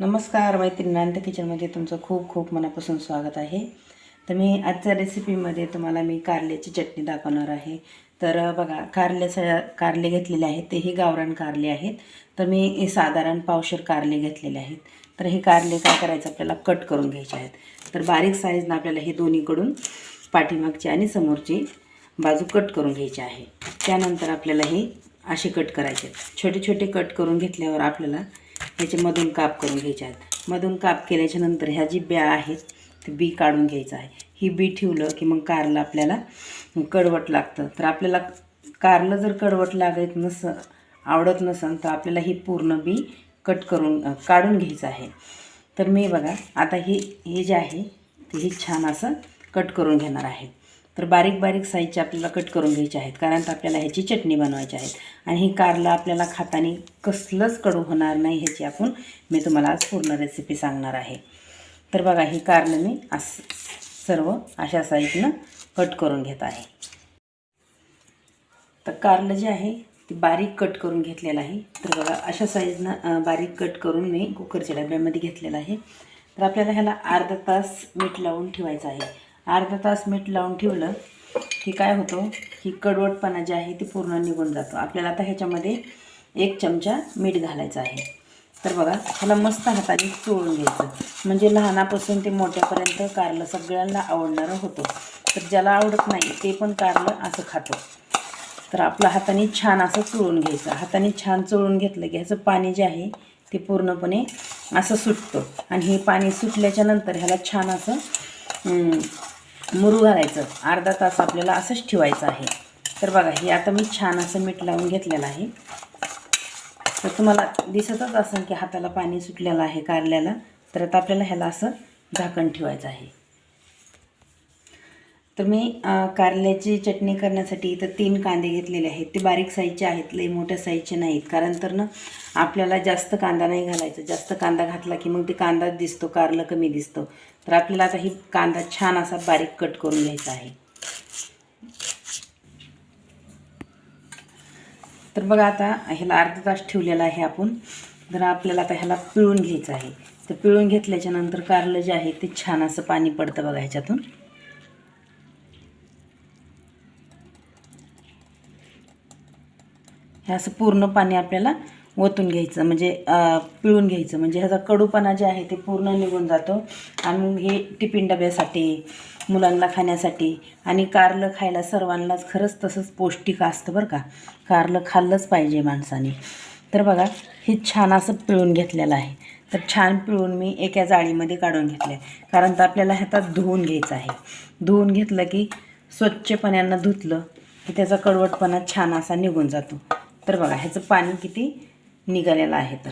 नमस्कार मैत्रिणांत किचनमध्ये तुमचं खूप खूप मनापासून स्वागत आहे. तर मी आजच्या रेसिपीमध्ये तुम्हाला मी कारल्याची चटणी दाखवणार आहे. तर बघा कारले स कारले घेतलेले आहेत तेही गावरान कारले आहेत. तर मी हे साधारण पावशर कारले घेतलेले आहेत. तर हे कारले काय करायचं आपल्याला कट करून घ्यायचे आहेत. तर बारीक साईजनं आपल्याला हे दोन्हीकडून पाठीमागची आणि समोरची बाजू कट करून घ्यायची आहे. त्यानंतर आपल्याला हे असे कट करायचे आहेत. छोटे छोटे कट करून घेतल्यावर आपल्याला ह्याचे मधून काप करून घ्यायचे आहेत. मधून काप केल्याच्यानंतर ह्या जी ब्या आहेत ते बी काढून घ्यायचं आहे. ही बी ठेवलं की मग कारलं आपल्याला कडवट लागतं. तर आपल्याला कारलं जर कडवट लागत नस आवडत नसेल तर आपल्याला ही पूर्ण बी कट करून काढून घ्यायचं आहे. तर मी बघा आता ही हे जे आहे ते हे छान असं कट करून घेणार आहे. तर बारीक बारीक साईजचे आपल्याला कट करून घ्यायचे आहेत. कारण आपल्याला ह्याची चटणी बनवायची आहे आणि ही कारलं आपल्याला खातानी कसलंच कडू होणार नाही ह्याची आपण मी तुम्हाला आज पूर्ण रेसिपी सांगणार आहे. तर बघा ही कारलं मी अस सर्व अशा साईजनं कट करून घेत आहे. तर कारलं जे आहे ते बारीक कट करून घेतलेलं आहे. तर बघा अशा साईजनं बारीक कट करून मी कुकरच्या डब्यामध्ये घेतलेलं आहे. तर आपल्याला ह्याला अर्धा तास मीठ लावून ठेवायचं आहे. अर्धा तास मीठ लावून ठेवलं की काय होतं की कडवटपणा जी आहे ती पूर्ण निघून जातो. आपल्याला आता ह्याच्यामध्ये एक चमचा मीठ घालायचं आहे. तर बघा ह्याला मस्त हाताने चोळून घ्यायचं. म्हणजे लहानापासून ते मोठ्यापर्यंत कारलं सगळ्यांना आवडणारं होतं. तर ज्याला आवडत नाही ते पण कारलं असं खातो. तर आपलं हाताने छान असं चोळून घ्यायचं. हाताने छान चोळून घेतलं की ह्याचं पाणी जे आहे ते पूर्णपणे असं सुटतं. आणि हे पाणी सुटल्याच्या नंतर ह्याला छान असं मुरू घालायचं. अर्धा तास आपल्याला असंच ठेवायचं आहे. तर बघा हे आता मी छान असं मीठ लावून घेतलेलं आहे. तर तुम्हाला दिसतच असेल की हाताला पाणी सुटलेलं आहे कारल्याला. तर आता आपल्याला ह्याला असं झाकण ठेवायचं आहे. तर मी कारल्याची चटणी करण्यासाठी इथं तीन कांदे घेतलेले आहेत. ते बारीक साईजचे आहेत लई मोठ्या साईजचे नाहीत. कारण तर ना आपल्याला जास्त कांदा नाही घालायचा. जास्त कांदा घातला की मग ते कांदाच दिसतो कारलं कमी दिसतं. तर आपल्याला आता ही कांदा छान असा बारीक कट करून घ्यायचा आहे. तर बघा आता ह्याला अर्धा तास ठेवलेला आहे आपण. तर आपल्याला आता ह्याला पिळून घ्यायचं आहे. तर पिळून घेतल्याच्या नंतर कारलं जे आहे ते छान असं पाणी पडतं बघा ह्याच्यातून. हे असं पूर्ण पाणी आपल्याला ओतून घ्यायचं म्हणजे पिळून घ्यायचं. म्हणजे ह्याचा कडूपणा जे आहे ते पूर्ण निघून जातो. आणि हे टिफिन डब्यासाठी मुलांना खाण्यासाठी आणि कारलं खायला सर्वांनाच खरंच तसंच पौष्टिक असतं बरं का. कारलं खाल्लंच पाहिजे माणसाने. तर बघा हे छान असं पिळून घेतलेलं आहे. तर छान पिळून मी एका जाळीमध्ये काढून घेतले कारण तर आपल्याला ह्यातात धुवून घ्यायचं आहे. धुवून घेतलं की स्वच्छ पाण्यानं धुतलं की त्याचा कडवटपणा छान असा निघून जातो. तर बघा ह्याचं पाणी किती निघालेलं आहे तर.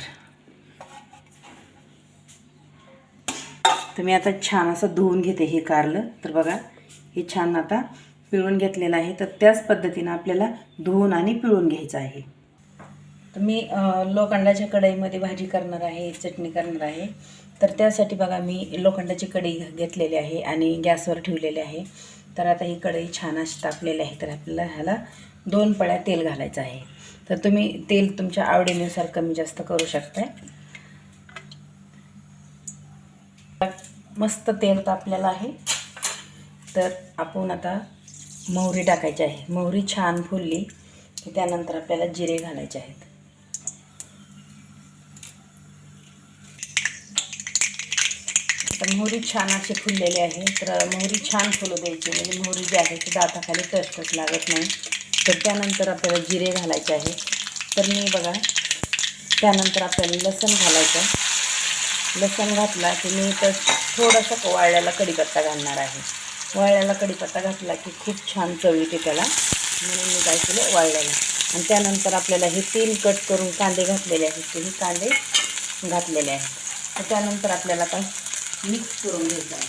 मी आता छान असं धुवून घेते हे कारलं. तर बघा हे छान आता पिळून घेतलेलं आहे. तर त्याच पद्धतीनं आपल्याला धुवून आणि पिळून घ्यायचं आहे. तर मी लोखंडाच्या कढईमध्ये भाजी करणार आहे चटणी करणार आहे. तर त्यासाठी बघा मी लोखंडाची कढई घेतलेली आहे आणि गॅसवर ठेवलेली आहे. तर आता ही कढई छान अशी तापलेली आहे. तर आपल्याला ह्याला दोन पळ्या तेल घालायचं आहे. तर तुम्ही तेल तुमच्या आवडीनुसार कमी जास्त करू शकताय. मस्त तेल तापलेलं आहे. तर आपण आता मोहरी टाकायची आहे. मोहरी छान फुलली की त्यानंतर आपल्याला जिरे घालायचे आहेत. तर मोहरी छान अशी फुललेली आहे. तर मोहरी छान फुलू द्यायची. म्हणजे मोहरी जी आहे ती दाताखाली टचटच लागत नाही. तर त्यानंतर आपल्याला जिरे घालायचे आहे. तर मी बघा त्यानंतर आपल्याला लसण घालायचं लसण घातला की मी तर थोडंसं वाळल्याला कढीपत्ता घालणार आहे. वाळल्याला कढीपत्ता घातला की खूप छान चव येते त्याला. म्हणून मी काय केलं वाळल्याला आणि त्यानंतर आपल्याला हे तीन कट करून कांदे घातलेले आहेत. ते कांदे घातलेले आहेत. तर त्यानंतर आपल्याला काय मिक्स करून घ्यायचं आहे.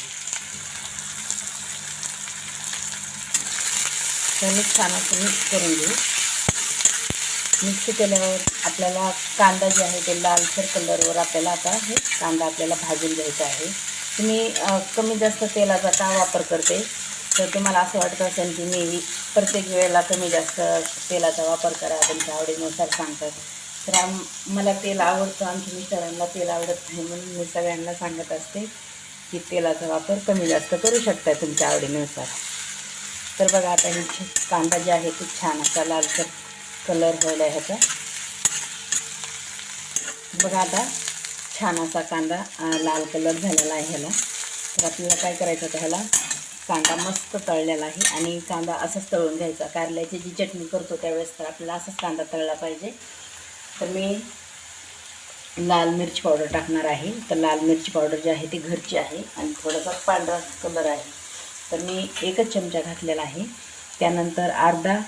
त्याने छान असं मिक्स करून घेऊ. मिक्स केल्यावर आपल्याला कांदा जे आहे ते लालसर कलरवर आपल्याला आता हे कांदा आपल्याला भाजून घ्यायचा आहे. तुम्ही कमी जास्त तेलाचा का वापर करते? तर तुम्हाला असं वाटत असेल की मी प्रत्येक वेळेला कमी जास्त तेलाचा वापर करा तुमच्या आवडीनुसार सांगतात तर आम मला तेल आवडतं आमच्या मिस्टरांना तेल आवडत नाही म्हणून मी सगळ्यांना सांगत असते की तेलाचा वापर कमी जास्त करू शकता तुमच्या आवडीनुसार. तर बघा आता हे कांदा जे आहे ते छान असा लालसर कलर व्हायला आहे ह्याचा बघा आता छान असा कांदा लाल कलर झालेला आहे ह्याला. तर आपल्याला काय करायचं होतं ह्याला? कांदा मस्त तळलेला आहे आणि कांदा असंच तळून घ्यायचा. कारल्याची जी चटणी करतो त्यावेळेस तर आपल्याला असाच कांदा तळला पाहिजे. तर मी लाल मिरची पावडर टाकणार आहे. तर लाल मिरची पावडर जी आहे ती घरची आहे आणि थोडासा पांढरा कलर आहे. तर मी एकच चमचा घातलेला आहे. त्यानंतर अर्धा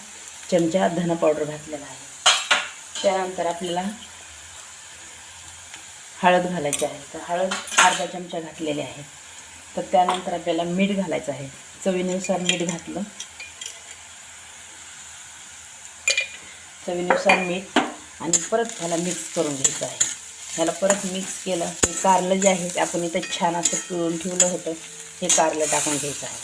चमचा धन पावडर घातलेला आहे. त्यानंतर आपल्याला हळद घालायची आहे. तर हळद अर्धा चमचा घातलेली आहे. तर त्यानंतर आपल्याला मीठ घालायचं आहे. चवीनुसार मीठ घातलं. चवीनुसार मीठ आणि परत ह्याला मिक्स करून घ्यायचं आहे. ह्याला परत मिक्स केलं हे कारलं जे आहे ते आपण इथं छान असं पिळून ठेवलं होतं. हे कारलं टाकून घ्यायचं आहे.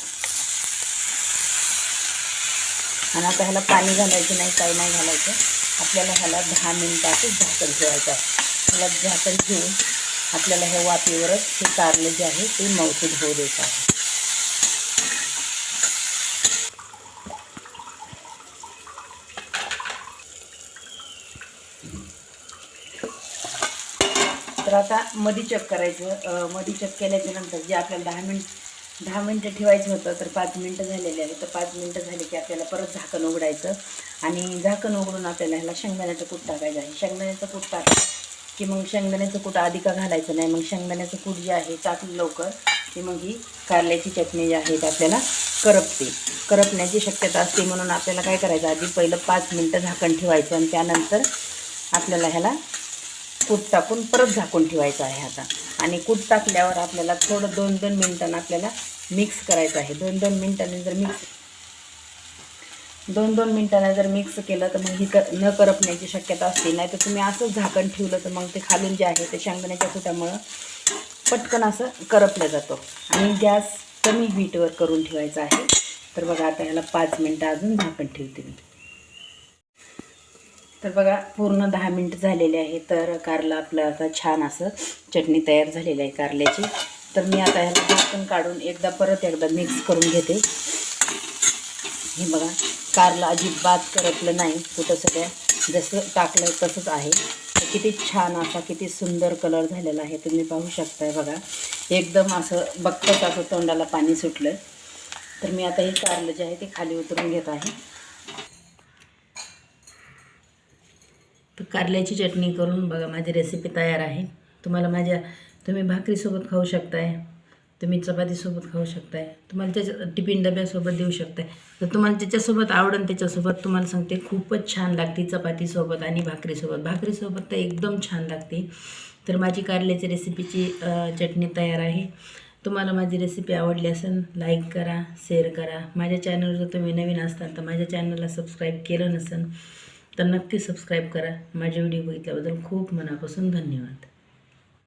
आणि आता ह्याला पाणी घालायचं नाही काही नाही घालायचं. आपल्याला ह्याला दहा मिनिटातच झाकण ठेवायचं आहे. ह्याला झाकण ठेवून आपल्याला ह्या वाफेवरच हे कारलं जे आहे ते मौसूद होऊ द्यायचं आहे. तर आता मधी चेक करायचं मधी चेक केल्याच्यानंतर जे आपल्याला दहा मिनिट दहा मिनटं ठेवायचं होतं तर पाच मिनटं झालेले आहे तर पाच मिनटं झाले की आपल्याला परत झाकण उघडायचं. आणि झाकण उघडून आपल्याला ह्याला शेंगदाण्याचं कूट टाकायचं आहे. शेंगदाण्याचं कूट टाका की मग शेंगदाण्याचं कूट आधी का घालायचं नाही? मग शेंगदाण्याचं कूट जे आहे टाकलं लवकर की मग ही कारल्याची चटणी जी आहे ती आपल्याला करपते. करपण्याची शक्यता असते म्हणून आपल्याला काय करायचं? आधी पहिलं पाच मिनटं झाकण ठेवायचं आणि त्यानंतर आपल्याला ह्याला कूट टाकून परत झाकून ठेवायचं आहे आता. आणि कूट टाकल्यावर आपल्याला थोडं दोन दोन मिनटानं आपल्याला मिक्स करायचं आहे. दोन दोन मिनटांनी जर मिक्स दोन दोन मिनटांना जर मिक्स केलं तर मग ही क न करपण्याची शक्यता असते. नाही तर तुम्ही असंच झाकण ठेवलं तर मग ते खालून जे आहे ते शेंगदाण्याच्या कुटामुळं पटकन असं करपलं जातो. आणि गॅस कमी हीटवर करून ठेवायचा आहे. तर बघा आता ह्याला पाच मिनटं अजून झाकण ठेवते मी. तर बघा पूर्ण दहा मिनटं झालेले आहे. तर कारला आपलं आता छान असं चटणी तयार झालेली आहे कारल्याची. तर मी आता ह्याला झाकण काढून एकदा परत एकदा मिक्स करून घेते. हे बघा कारला अजिबात करपलं नाही. कुठं सगळ्या जसं टाकलं तसंच आहे. तर किती छान असा किती सुंदर कलर झालेला आहे. तुम्ही पाहू शकताय बघा. एकदम असं बघतच असं तोंडाला पाणी सुटलं तर मी आता हे कारलं जे आहे ते खाली उतरून घेत आहे. तर कारल्याची चटणी करून बघा माझी रेसिपी तयार आहे. तुम्हाला माझ्या तुम्ही भाकरीसोबत खाऊ शकताय तुम्ही चपातीसोबत खाऊ शकताय तुम्हाला त्याच्या टिफिन डब्यासोबत देऊ शकताय. तर तुम्हाला ज्याच्यासोबत आवडेल त्याच्यासोबत तुम्हाला सांगते खूपच छान लागते चपातीसोबत आणि भाकरीसोबत. भाकरीसोबत तर एकदम छान लागते. तर माझी कारल्याची रेसिपीची चटणी तयार आहे. तुम्हाला माझी रेसिपी आवडली असेल लाईक करा शेअर करा. माझ्या चॅनलवर जर तुम्ही नवीन असताल तर माझ्या चॅनलला सबस्क्राईब केलं नसेल तर नक्की सबस्क्राईब करा. माझे व्हिडिओ बघितल्याबद्दल खूप मनापासून धन्यवाद.